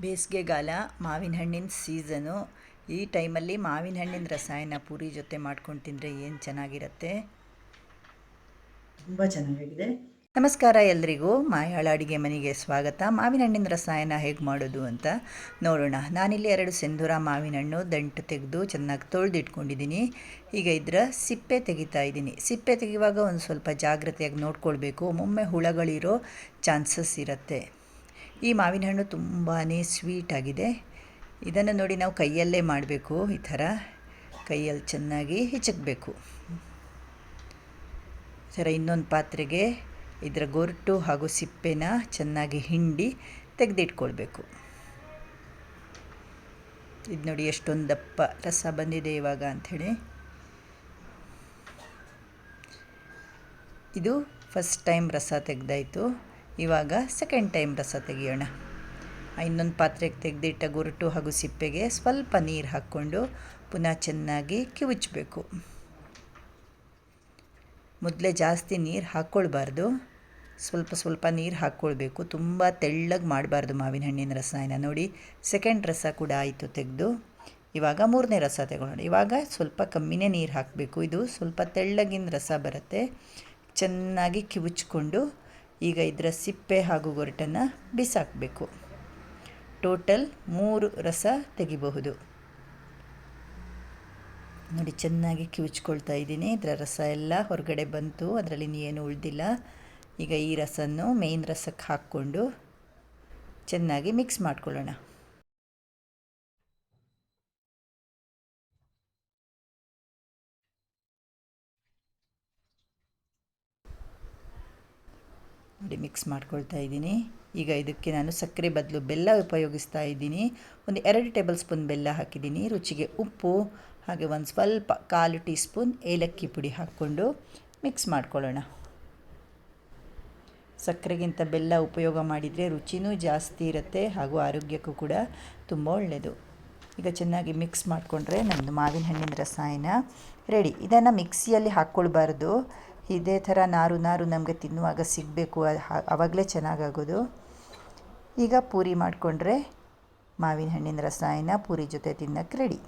ಬೇಸಿಗೆಗಾಲ ಮಾವಿನ ಹಣ್ಣಿನ ಸೀಸನು. ಈ ಟೈಮಲ್ಲಿ ಮಾವಿನ ಹಣ್ಣಿನ ರಸಾಯನ ಪೂರಿ ಜೊತೆ ಮಾಡ್ಕೊಂಡು ತಿಂದರೆ ಏನು ಚೆನ್ನಾಗಿರುತ್ತೆ? ತುಂಬ ಚೆನ್ನಾಗಿದೆ. ನಮಸ್ಕಾರ ಎಲ್ರಿಗೂ. ಮಾಯಾಳ ಅಡುಗೆ ಮನೆಗೆ ಸ್ವಾಗತ. ಮಾವಿನ ಹಣ್ಣಿನ ರಸಾಯನ ಹೇಗೆ ಮಾಡೋದು ಅಂತ ನೋಡೋಣ. ನಾನಿಲ್ಲಿ ಎರಡು ಸಿಂಧೂರ ಮಾವಿನ ಹಣ್ಣು ದಂಟು ತೆಗೆದು ಚೆನ್ನಾಗಿ ತೊಳೆದಿಟ್ಕೊಂಡಿದ್ದೀನಿ ಈಗ ಇದರ ಸಿಪ್ಪೆ ತೆಗಿತಾ ಇದ್ದೀನಿ ಸಿಪ್ಪೆ ತೆಗೆಯುವಾಗ ಒಂದು ಸ್ವಲ್ಪ ಜಾಗ್ರತೆಯಾಗಿ ನೋಡ್ಕೊಳ್ಬೇಕು. ಒಮ್ಮೊಮ್ಮೆ ಹುಳಗಳಿರೋ ಚಾನ್ಸಸ್ ಇರುತ್ತೆ. ಈ ಮಾವಿನ ಹಣ್ಣು ತುಂಬಾ ಸ್ವೀಟ್ ಆಗಿದೆ. ಇದನ್ನು ನೋಡಿ ನಾವು ಕೈಯಲ್ಲೇ ಮಾಡಬೇಕು, ಈ ಥರ. ಕೈಯಲ್ಲಿ ಚೆನ್ನಾಗಿ ಹಿಚಕಬೇಕು. ಥರ ಇನ್ನೊಂದು ಪಾತ್ರೆಗೆ ಇದರ ಗೊರಟು ಹಾಗೂ ಸಿಪ್ಪೆನ ಚೆನ್ನಾಗಿ ಹಿಂಡಿ ತೆಗೆದಿಟ್ಕೊಳ್ಬೇಕು. ಇದು ನೋಡಿ ಎಷ್ಟೊಂದು ದಪ್ಪ ರಸ ಬಂದಿದೆ ಇವಾಗ ಅಂಥೇಳಿ. ಇದು ಫಸ್ಟ್ ಟೈಮ್ ರಸ ತೆಗೆದಾಯಿತು. ಇವಾಗ ಸೆಕೆಂಡ್ ಟೈಮ್ ರಸ ತೆಗಿಯೋಣ. ಇನ್ನೊಂದು ಪಾತ್ರೆಗೆ ತೆಗೆದಿಟ್ಟ ಗುರುಟು ಹಾಗೂ ಸಿಪ್ಪೆಗೆ ಸ್ವಲ್ಪ ನೀರು ಹಾಕ್ಕೊಂಡು ಪುನಃ ಚೆನ್ನಾಗಿ ಕಿವುಚಬೇಕು. ಮೊದಲೇ ಜಾಸ್ತಿ ನೀರು ಹಾಕ್ಕೊಳ್ಬಾರ್ದು ಸ್ವಲ್ಪ ಸ್ವಲ್ಪ ನೀರು ಹಾಕ್ಕೊಳ್ಬೇಕು ತುಂಬ ತೆಳ್ಳಗೆ ಮಾಡಬಾರ್ದು ಮಾವಿನ ಹಣ್ಣಿನ ರಸಾಯನ. ನೋಡಿ ಸೆಕೆಂಡ್ ರಸ ಕೂಡ ಆಯಿತು ತೆಗೆದು. ಇವಾಗ ಮೂರನೇ ರಸ ತೆಗೊಳ್ಳೋಣ. ಇವಾಗ ಸ್ವಲ್ಪ ಕಮ್ಮಿನೇ ನೀರು ಹಾಕಬೇಕು. ಇದು ಸ್ವಲ್ಪ ತೆಳ್ಳಗಿನ ರಸ ಬರುತ್ತೆ. ಚೆನ್ನಾಗಿ ಕಿವುಚ್ಕೊಂಡು ಈಗ ಇದರ ಸಿಪ್ಪೆ ಹಾಗೂ ಗೊರಟನ್ನು ಬಿಸಾಕಬೇಕು. ಟೋಟಲ್ ಮೂರು ರಸ ತೆಗಿಬಹುದು. ನೋಡಿ, ಚೆನ್ನಾಗಿ ಕಿವುಚ್ಕೊಳ್ತಾ ಇದ್ದೀನಿ. ಇದರ ರಸ ಎಲ್ಲ ಹೊರಗಡೆ ಬಂತು. ಅದರಲ್ಲಿ ಏನು ಉಳಿದಿಲ್ಲ. ಈಗ ಈ ರಸನ್ನು ಮೇಯ್ನ್ ರಸಕ್ಕೆ ಹಾಕ್ಕೊಂಡು ಚೆನ್ನಾಗಿ ಮಿಕ್ಸ್ ಮಾಡ್ಕೊಳ್ಳೋಣ. ನೋಡಿ ಮಿಕ್ಸ್ ಮಾಡ್ಕೊಳ್ತಾ ಇದ್ದೀನಿ. ಈಗ ಇದಕ್ಕೆ ನಾನು ಸಕ್ಕರೆ ಬದಲು ಬೆಲ್ಲ ಉಪಯೋಗಿಸ್ತಾ ಇದ್ದೀನಿ. ಒಂದು ಎರಡು ಟೇಬಲ್ ಸ್ಪೂನ್ ಬೆಲ್ಲ ಹಾಕಿದ್ದೀನಿ. ರುಚಿಗೆ ಉಪ್ಪು, ಹಾಗೆ ಒಂದು ಸ್ವಲ್ಪ ಕಾಲು ಟೀ ಸ್ಪೂನ್ ಏಲಕ್ಕಿ ಪುಡಿ ಹಾಕ್ಕೊಂಡು ಮಿಕ್ಸ್ ಮಾಡ್ಕೊಳ್ಳೋಣ. ಸಕ್ಕರೆಗಿಂತ ಬೆಲ್ಲ ಉಪಯೋಗ ಮಾಡಿದರೆ ರುಚಿನೂ ಜಾಸ್ತಿ ಇರುತ್ತೆ, ಹಾಗೂ ಆರೋಗ್ಯಕ್ಕೂ ಕೂಡ ತುಂಬ ಒಳ್ಳೆಯದು ಈಗ ಚೆನ್ನಾಗಿ ಮಿಕ್ಸ್ ಮಾಡಿಕೊಂಡ್ರೆ ನಮ್ಮದು ಮಾವಿನ ಹಣ್ಣಿನ ರಸಾಯನ ರೆಡಿ ಇದನ್ನು ಮಿಕ್ಸಿಯಲ್ಲಿ ಹಾಕ್ಕೊಳ್ಬಾರ್ದು. ಇದೇ ಥರ ನಾರು ನಾರು ನಮಗೆ ತಿನ್ನುವಾಗ ಸಿಗಬೇಕು ಆವಾಗಲೇ ಚೆನ್ನಾಗಾಗೋದು. ಈಗ ಪೂರಿ ಮಾಡಿಕೊಂಡ್ರೆ ಮಾವಿನ ಹಣ್ಣಿನ ರಸಾಯನ ಪೂರಿ ಜೊತೆ ತಿನ್ನಕ್ಕೆ ರೆಡಿ